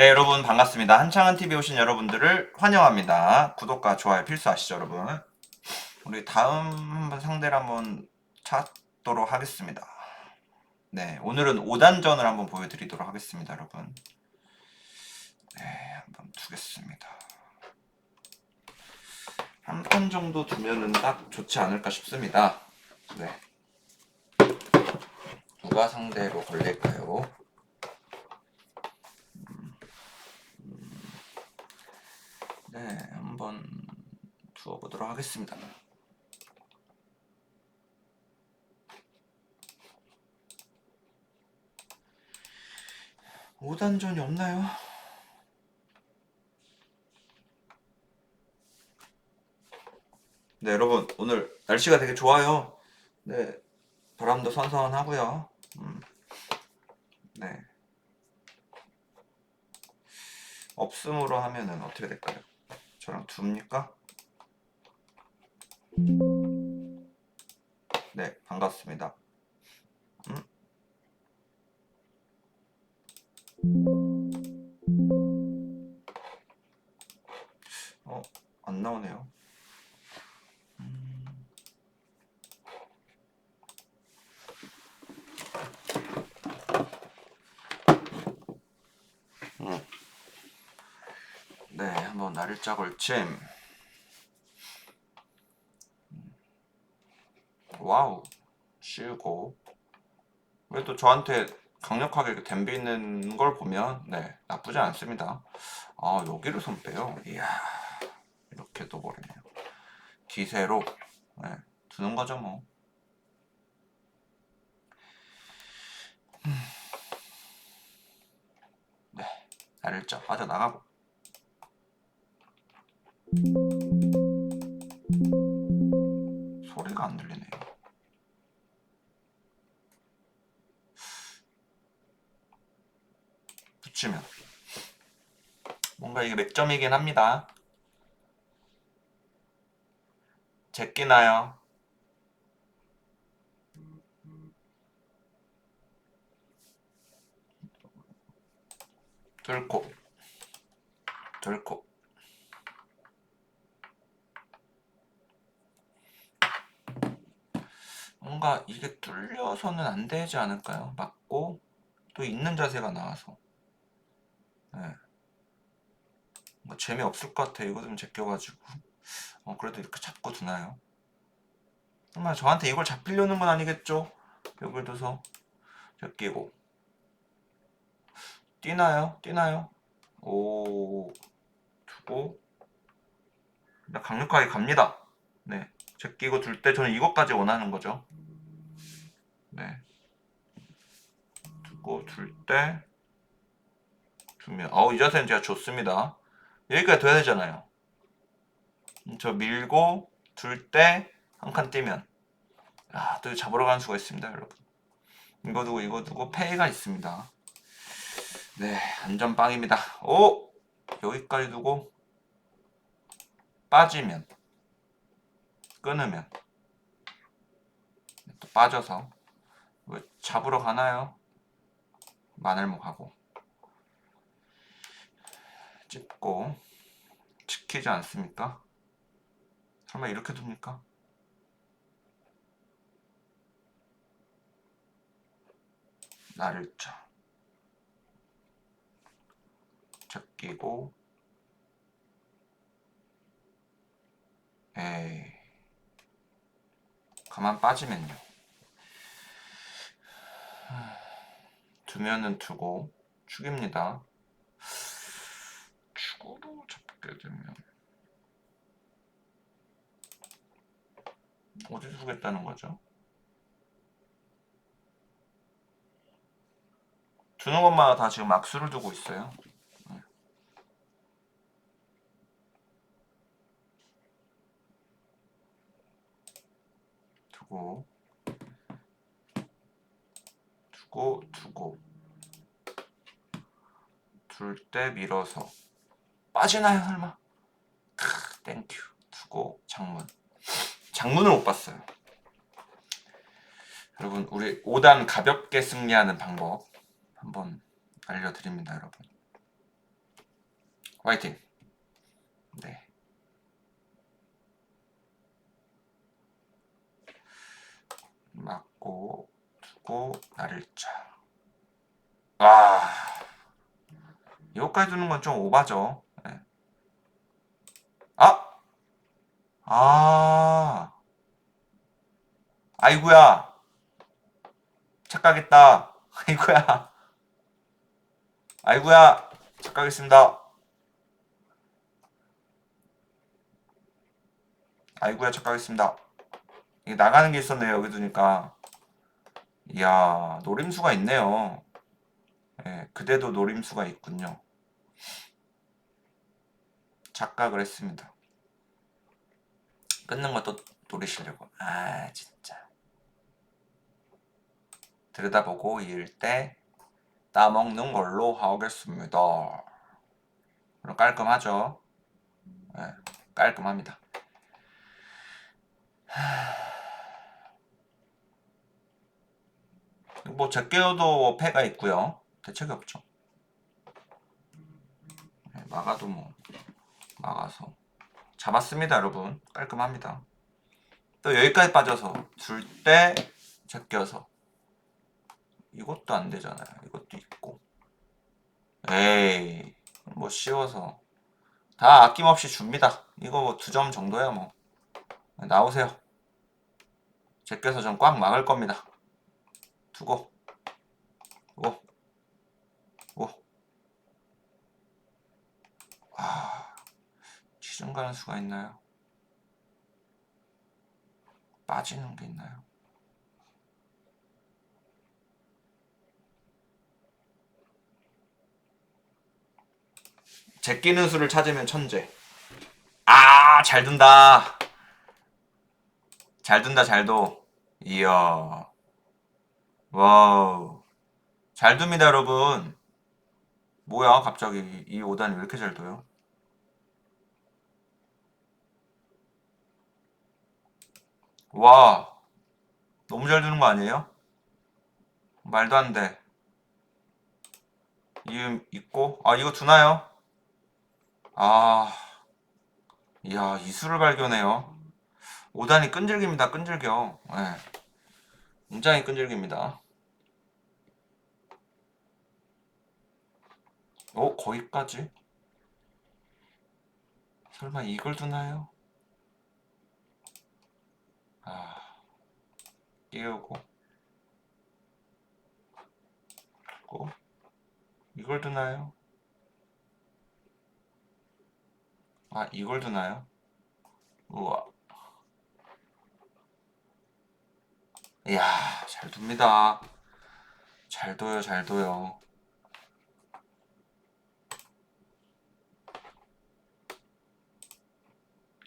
네, 여러분 반갑습니다. 한창한 TV 오신 여러분들을 환영합니다. 구독과 좋아요 필수하시죠, 여러분. 우리 다음 상대를 한번 찾도록 하겠습니다. 네, 오늘은 5단전을 한번 보여드리도록 하겠습니다, 여러분. 네, 한번 두겠습니다. 한 판 정도 두면은 딱 좋지 않을까 싶습니다. 네. 누가 상대로 걸릴까요? 네, 한번 두어 보도록 하겠습니다. 오단전이 없나요? 네, 여러분, 오늘 날씨가 되게 좋아요. 네, 바람도 선선하고요. 음, 네. 없음으로 하면은 어떻게 될까요? 저랑 둡니까? 네, 반갑습니다. 음? 어, 안 나오네요. 음. 음. 네, 날짜 걸침. 와우, 쉬고. 그래도 저한테 강력하게 댐비는 걸 보면, 네, 나쁘지 않습니다. 아, 여기를 손 빼요. 이야, 이렇게 또 버리네요. 기세로, 네, 두는 거죠, 뭐. 음. 네, 날짜 빠져나가고. 소리가 안 들리네요. 붙이면 뭔가 이게 맥점이긴 합니다. 제끼나요? 뚫고 뚫고 뭔가 이게 뚫려서는 안 되지 않을까요? 맞고 또 있는 자세가 나와서 네. 뭐 재미없을 것 같아 이거 좀 제껴가지고 어 그래도 이렇게 잡고 두나요? 정말 저한테 이걸 잡히려는 건 아니겠죠? 벽을 둬서 제끼고 뛰나요? 뛰나요? 오 두고 강력하게 갑니다 네 제끼고 둘 때 저는 이것까지 원하는 거죠 네. 두고 둘 때 두면 어우 이 자세는 제가 좋습니다. 여기까지 둬야 되잖아요. 음, 저 밀고 둘 때 한 칸 뛰면. 아, 또 잡으러 가는 수가 있습니다 여러분. 이거 두고 이거 두고 페이가 있습니다. 네 안전빵입니다. 오! 여기까지 두고 빠지면 끊으면 또 빠져서 왜 잡으러 가나요? 마늘목 하고. 찝고 지키지 않습니까? 설마 이렇게 둡니까? 나를 쳐 제끼고. 에이. 가만 빠지면요 두면은 두고 축입니다 축으로 잡게 되면 어디 두겠다는 거죠? 두는 것마다 다 지금 악수를 두고 있어요. 네. 두고 두고 두고 둘 때 밀어서 빠지나요 설마? 크, 땡큐 두고 장문 장문을 못 봤어요. 여러분 우리 5단 가볍게 승리하는 방법 한번 알려드립니다 여러분 화이팅. 네. 맞고 두고 날일자. 와. 이거까지 두는 건 좀 오바죠. 네. 아! 아. 아이구야. 착각했다. 아이구야. 아이구야. 착각했습니다. 아이구야 착각했습니다. 이게 나가는 게 있었네요. 여기 두니까. 이야 노림수가 있네요. 예, 그대도 노림수가 있군요. 착각을 했습니다. 끊는 것도 노리시려고. 아 진짜. 들여다보고 이을 때 따먹는 걸로 하겠습니다. 깔끔하죠? 예, 깔끔합니다. 뭐 제껴도 패가 있고요. 대책이 없죠. 네, 막아도 뭐 막아서 잡았습니다, 여러분. 깔끔합니다. 또 여기까지 빠져서 줄때 제껴서 이것도 안 되잖아요. 이것도 있고. 에이, 뭐 쉬워서 다 아낌없이 줍니다. 이거 뭐 두 점 정도야 뭐. 나오세요. 제껴서 좀 꽉 막을 겁니다. 두고, 두고, 두고. 아, 시중 가는 수가 있나요? 빠지는 게 있나요? 제끼는 수를 찾으면 천재. 아, 잘 둔다. 잘 둔다, 잘 둬. 이야. 와우. 잘 둡니다, 여러분. 뭐야, 갑자기 이 5단이 왜 이렇게 잘 둬요? 와. 너무 잘 두는 거 아니에요? 말도 안 돼. 이음 있고, 아, 이거 두나요? 아, 이야, 이수를 발견해요. 5단이 끈질깁니다, 끈질겨. 네. 굉장히 끈질깁니다. 어, 거기까지? 설마 이걸 두나요? 아, 깨우고, 고 이걸 두나요? 아, 이걸 두나요? 우와. 이야, 잘 둡니다. 잘 둬요, 잘 둬요.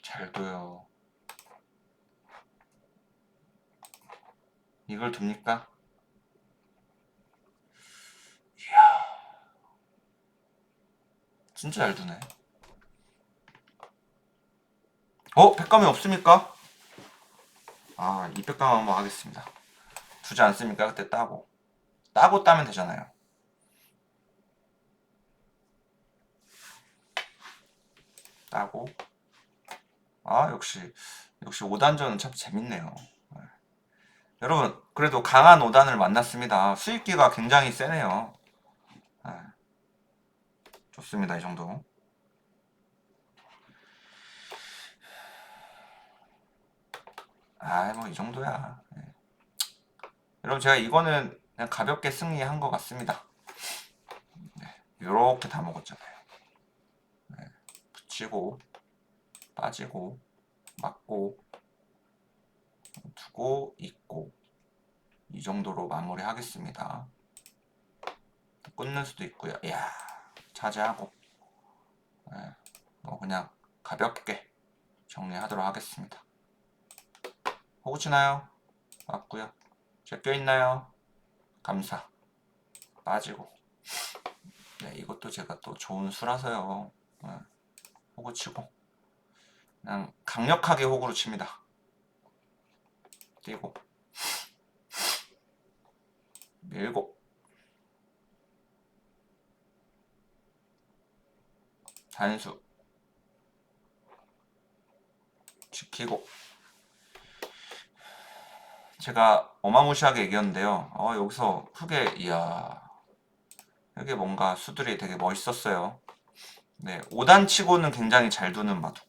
잘 둬요. 이걸 둡니까? 이야. 진짜 잘 두네. 어? 백감이 없습니까? 아, 이 백감 한번 하겠습니다. 두지 않습니까? 그때 따고. 따고 따면 되잖아요. 따고. 아, 역시, 역시 5단전은 참 재밌네요. 네. 여러분, 그래도 강한 5단을 만났습니다. 수익기가 굉장히 세네요. 네. 좋습니다, 이 정도. 아, 뭐 이 정도야. 네. 여러분 제가 이거는 그냥 가볍게 승리한 것 같습니다. 네, 이렇게 다 먹었잖아요. 네, 붙이고 빠지고 맞고 두고 있고 이 정도로 마무리하겠습니다. 끊는 수도 있고요. 이야 차지하고 네, 뭐 그냥 가볍게 정리하도록 하겠습니다. 호구 치나요? 맞고요. 제껴 있나요? 감사. 빠지고. 네, 이것도 제가 또 좋은 수라서요. 네, 호구 치고. 그냥 강력하게 호구로 칩니다. 뛰고. 밀고. 단수 지키고 제가 어마무시하게 이겼는데요. 어, 여기서 크게 이야 여기 뭔가 수들이 되게 멋있었어요. 네, 5단 치고는 굉장히 잘 두는 바둑.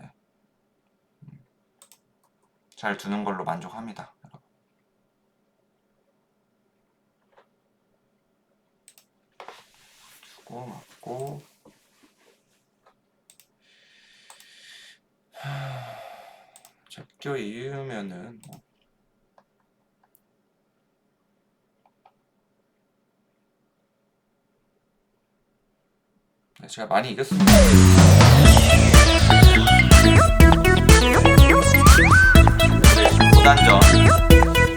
네. 음, 잘 두는 걸로 만족합니다. 주고 맞고 하, 잡겨 이으면은 제가 많이 이겼습니다. 무단전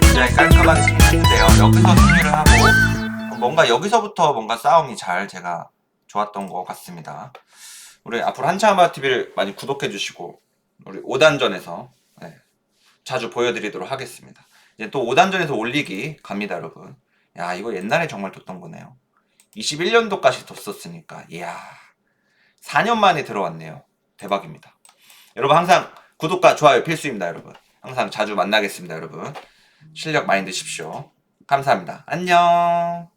굉장히 깔끔하게 승리했는데요. 여기서 승리를 하고 뭔가 여기서부터 뭔가 싸움이 잘 제가 좋았던 것 같습니다. 우리 앞으로 한참마 TV를 많이 구독해 주시고 우리 5단전에서 자주 보여드리도록 하겠습니다. 이제 또 5단전에서 올리기 갑니다, 여러분. 야, 이거 옛날에 정말 뒀던 거네요. 21년도까지 뒀었으니까, 이야, 4년 만에 들어왔네요. 대박입니다. 여러분 항상 구독과 좋아요 필수입니다, 여러분. 항상 자주 만나겠습니다, 여러분. 실력 많이 드십시오. 감사합니다. 안녕.